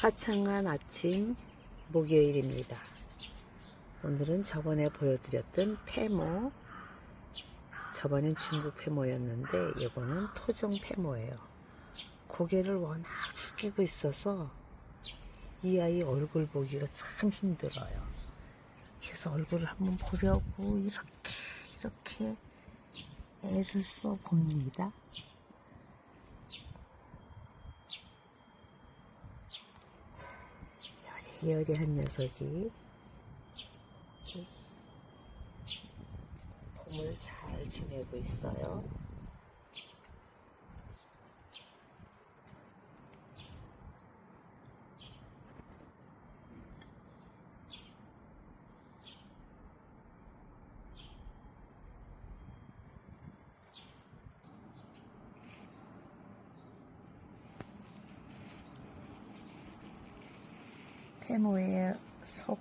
화창한 아침 목요일입니다. 오늘은 저번에 보여드렸던 페모, 저번엔 중국 페모였는데 이거는 토종 페모예요. 고개를 워낙 숙이고 있어서 이 아이 얼굴 보기가 참 힘들어요. 그래서 얼굴을 한번 보려고 이렇게 이렇게 애를 써 봅니다. 여리여리한 녀석이 봄을 잘 지내고 있어요. 페모의 속